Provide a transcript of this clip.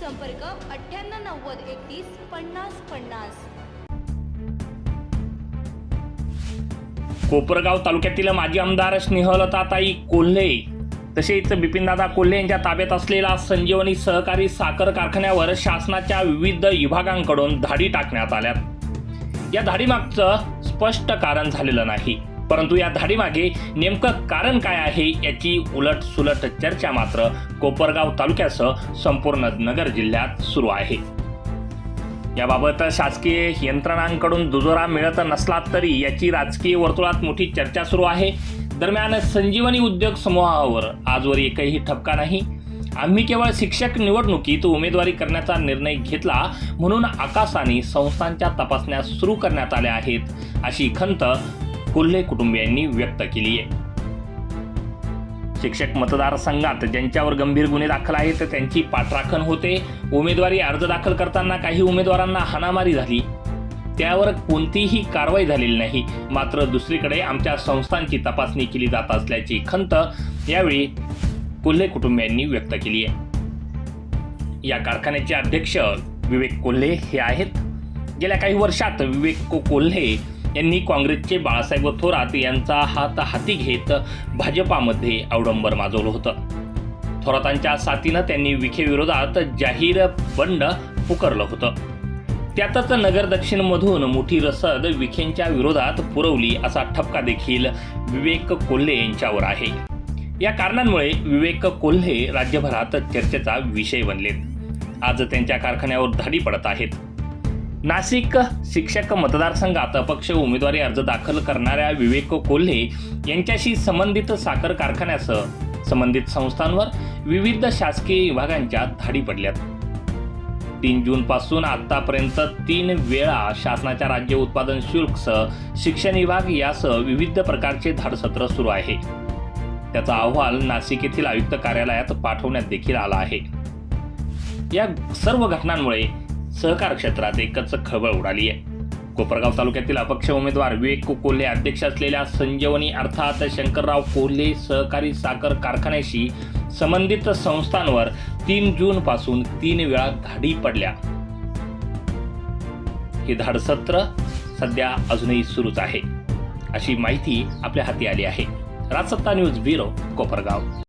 संपर्क अठ्ठ्याण्णव नव्वद एकतीस पन्नास पन्नास. कोपरगाव तालुक्यातील माजी आमदार स्नेहलताताई कोल्हे तसेच बिपिनदादा कोल्हे यांच्या ताब्यात असलेला संजीवनी सहकारी साखर कारखान्यावर शासनाच्या विविध विभागांकडून धाडी टाकण्यात आल्यात. या धाडीमागचं स्पष्ट कारण झालेलं नाही. परंतु या धाडीमागे नेमकं कारण काय आहे याची उलट सुलट चर्चा मात्र कोपरगाव तालुक्यासह संपूर्ण नगर जिल्ह्यात सुरू आहे. याबाबत शासकीय यंत्रणांकडून दुजोरा मिळत नसला तरी याची राजकीय वर्तुळात मोठी चर्चा सुरू आहे. दरम्यान संजीवनी उद्योग समूहावर आजवर एकही ठपका नाही. आम्ही केवळ शिक्षक निवडणुकीत उमेदवारी करण्याचा निर्णय घेतला म्हणून आकाशाने संस्थांच्या तपासण्या सुरू करण्यात आल्या आहेत अशी खंत कोल्हे कुटुंबियांनी व्यक्त केली आहे. शिक्षक मतदारसंघात ज्यांच्यावर गंभीर गुन्हे दाखल आहेत त्यांची पाठराखण होते. उमेदवारी अर्ज दाखल करताना काही उमेदवारांना हाणामारी झाली. त्यावर कोणतीही कारवाई झालेली नाही. मात्र दुसरीकडे आमच्या संस्थांची तपासणी केली जात असल्याची खंत यावेळी कोल्हे कुटुंबियांनी व्यक्त केली आहे. या कारखान्याचे अध्यक्ष विवेक कोल्हे हे आहेत. गेल्या काही वर्षात विवेक को- कोल्हे यांनी काँग्रेसचे बाळासाहेब थोरात यांचा हात हाती घेत भाजपामध्ये अवडंबर माजवलं होतं. थोरातांच्या साथीनं त्यांनी विखेविरोधात जाहीर बंड पुकारलं होतं. त्यातच नगर दक्षिणमधून मोठी रसद विखेंच्या विरोधात पुरवली असा ठपका देखील विवेक कोल्हे यांच्यावर आहे. या कारणांमुळे विवेक कोल्हे राज्यभरात चर्चेचा विषय बनलेत. आज त्यांच्या कारखान्यावर धाडी पडत आहेत. नाशिक शिक्षक मतदारसंघात अपक्ष उमेदवारी अर्ज दाखल करणाऱ्या विवेक कोल्हे यांच्याशी संबंधित साखर कारखान्यासह संबंधित संस्थांवर विविध शासकीय विभागांच्या धाडी पडल्यात. तीन जून पासून आतापर्यंत तीन वेळा शासनाच्या राज्य उत्पादन शुल्कसह शिक्षण विभाग यासह विविध प्रकारचे धाडसत्र सुरू आहे. त्याचा अहवाल नाशिक येथील आयुक्त कार्यालयात पाठवण्यात देखील आला आहे. या सर्व घटनांमुळे सहकार क्षेत्रात एकच खळबळ उडाली आहे. कोपरगाव तालुक्यातील अपक्ष उमेदवार विवेक कोल्हे अध्यक्ष असलेल्या संजीवनी अर्थात शंकरराव कोल्हे सहकारी साखर कारखान्याशी संबंधित संस्थांवर तीन जून पासून तीन वेळा धाडी पडल्या. हे धाडसत्र सध्या अजूनही सुरूच आहे. अशी माहिती आपल्या हाती आली आहे. Rajsatta news bureau Kopargaon.